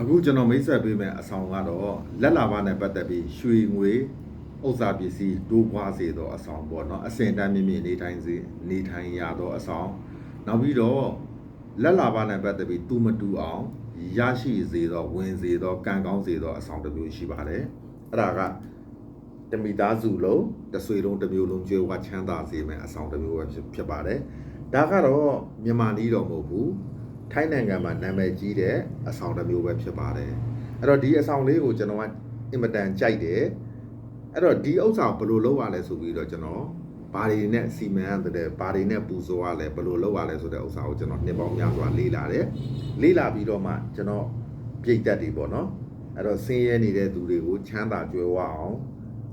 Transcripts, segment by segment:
အခုကျွန်တော်မိတ်ဆက်ပေးမယ်အဆောင်ကတော့လက်လာပါနဲ့ပတ်သက်ပြီးရွှေငွေဥစ္စာပစ္စည်းဒိုးပွားစေသောအဆောင်ပေါ့နော်အစင်တန်းမြင့်မြင့်နေထိုင်စေနေထိုင်ရသောအဆောင်နောက်ပြီးတော့လက်လာပါနဲ့ပတ်သက်ပြီးတူမတူအောင်ရရှိစေသောဝင်စေသောကံကောင်းစေသောအဆောင်တစ်မျိုးရှိပါတယ်အဲ့ဒါကတမိသားစုလုံးတစ်ဆွေလုံးတစ်မျိုးလုံးကျွေးဝချမ်းသာစေမယ်အဆောင်တစ်မျိုးပဲဖြစ်ဖြစ်ပါတယ်ဒါကတော့မြန်မာနည်းတော်မဟုတ်ဘူး ထိုင်းနိုင်ငံမှာနာမည်ကြီးတဲ့အဆောင်တစ်မျိုးပဲဖြစ်ပါတယ်အဲ့တော့ဒီအဆောင်လေးကိုကျွန်တော်ကအင်မတန်ကြိုက်တယ်အဲ့တော့ဒီဥစ္စာကိုဘယ်လိုလုပ်ရလဲဆိုပြီးတော့ကျွန်တော်ဘာတွေနဲ့စီမံရတယ်ဘာတွေနဲ့ပူဇော်ရလဲဘယ်လိုလုပ်ရလဲဆိုတဲ့ဥစ္စာကိုကျွန်တော်နှစ်ပေါင်းများစွာလေ့လာတယ်လေ့လာပြီးတော့မှကျွန်တော်ပြိတ်တက်တွေပေါ့နော်အဲ့တော့ဆင်းရဲနေတဲ့သူတွေကိုချမ်းသာကြွယ်ဝအောင်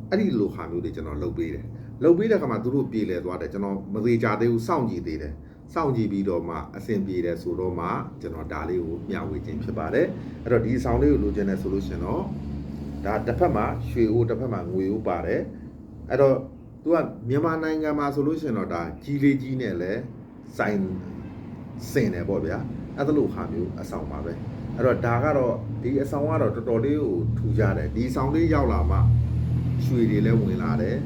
အဲ့ဒီလိုဟာမျိုးတွေကျွန်တော်လုပ်ပေးတယ်လုပ်ပေးတဲ့အခါမှာသူတို့ပြည်လဲသွားတယ်ကျွန်တော်မသေးကြသေးဘူးစောင့်ကြည့်သေးတယ် စောင့်ကြည့်ပြီးတော့မှအဆင်ပြေတယ်ဆိုတော့မှကျွန်တော်ဒါလေးကိုမျှဝေခြင်းဖြစ်ပါတယ်အဲ့တော့ဒီအဆောင်လေးကိုလိုချင်တယ်ဆိုလို့ရှင်တော့ဒါတစ်ဖက်မှာရွှေအိုးတစ်ဖက်မှာငွေအိုးပါတယ်အဲ့တော့သူကမြန်မာနိုင်ငံမှာဆိုလို့ရှင်တော့ဒါကြီးလေးကြီးနဲ့လဲစိုင်စင်တယ်ပေါ့ဗျာအဲ့ဒါလိုဟာမျိုးအဆောင်ပါပဲအဲ့တော့ဒါကတော့ဒီအဆောင်ကတော့တော်တော်လေးကိုထူကြတယ်ဒီအဆောင်လေးရောက်လာမှရွှေတွေလည်းဝင်လာတယ်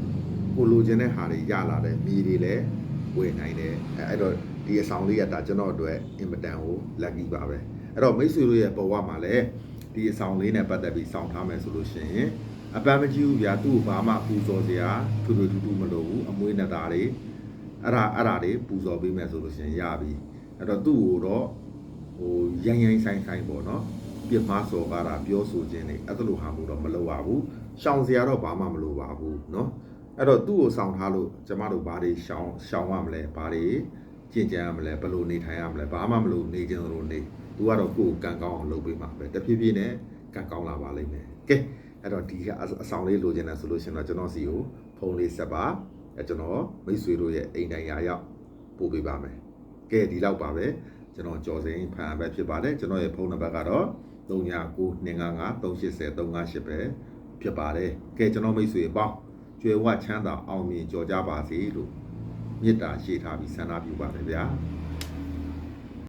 ကိုလိုချင်တဲ့ဟာတွေရလာတယ်မြေတွေလည်းဝယ်နိုင်တယ်အဲအဲ့တော့ ဒီအဆောင်လေးကဒါကျွန်တော်အတွက်အင်မတန်ကို lucky ပါပဲအဲ့တော့မိတ်ဆွေတို့ရဲ့ဘဝမှာလည်းဒီအဆောင်လေးနဲ့ပတ်သက်ပြီးစောင့်ထားမယ်ဆိုလို့ရှိရင်အပန်းမကြည့်ဘူးဗျာသူ့ကိုဘာမှပူဇော်စရာထူထူထူထူမလိုဘူးအမွေးနဲ့သားတွေအဲ့ဒါအဲ့ဒါတွေပူဇော်ပေးမယ်ဆိုလို့ရှိရင်ရပြီအဲ့တော့သူ့ကိုတော့ဟိုရိုင်းရိုင်းဆိုင်ဆိုင်ပေါ့နော်ပြစ်မှားစော်ကားတာပြောဆိုခြင်းတွေအဲ့ဒါလိုဟာမျိုးတော့မလုပ်ပါဘူးရှောင်စရာတော့ဘာမှမလိုပါဘူးเนาะ အဲ့တော့သူ့ကိုဆောင်ထားလို့ကျမတို့ဘာတွေရှောင်ရှောင်ရမလဲဘာတွေ ကြင်ကြံရမလဲဘယ်လိုနေထိုင်ရမလဲဘာမှမလို့နေကြလို့နေသူကတော့ကိုယ်ကိုကံကောင်းအောင်လုပ်ပေးမှာပဲတဖြည်းဖြည်းနဲ့ကံကောင်းလာပါလိမ့်မယ်ကဲအဲ့တော့ဒီကအဆောင်လေးလိုချင်တယ်ဆိုလို့ရှင်တော့ကျွန်တော်စီကိုဖုန်းလေးဆက်ပါအဲကျွန်တော်မိတ်ဆွေတို့ရဲ့အိမ်တိုင်ရာရောက်ပို့ပေးပါမယ်ကဲဒီလောက်ပါပဲကျွန်တော်ကြော်စိန်ဖန်ပဲဖြစ်ပါတယ်ကျွန်တော်ရဲ့ဖုန်းနံပါတ်ကတော့399255380358ပဲဖြစ်ပါတယ်ကဲကျွန်တော်မိတ်ဆွေအပေါင်းကျွယ်ဝချမ်းသာအောင်မြင်ကြော်ကြပါစေလို့ မေတ္တာရှိထားပြီးဆန္ဒပြုပါတယ်ဗျာ။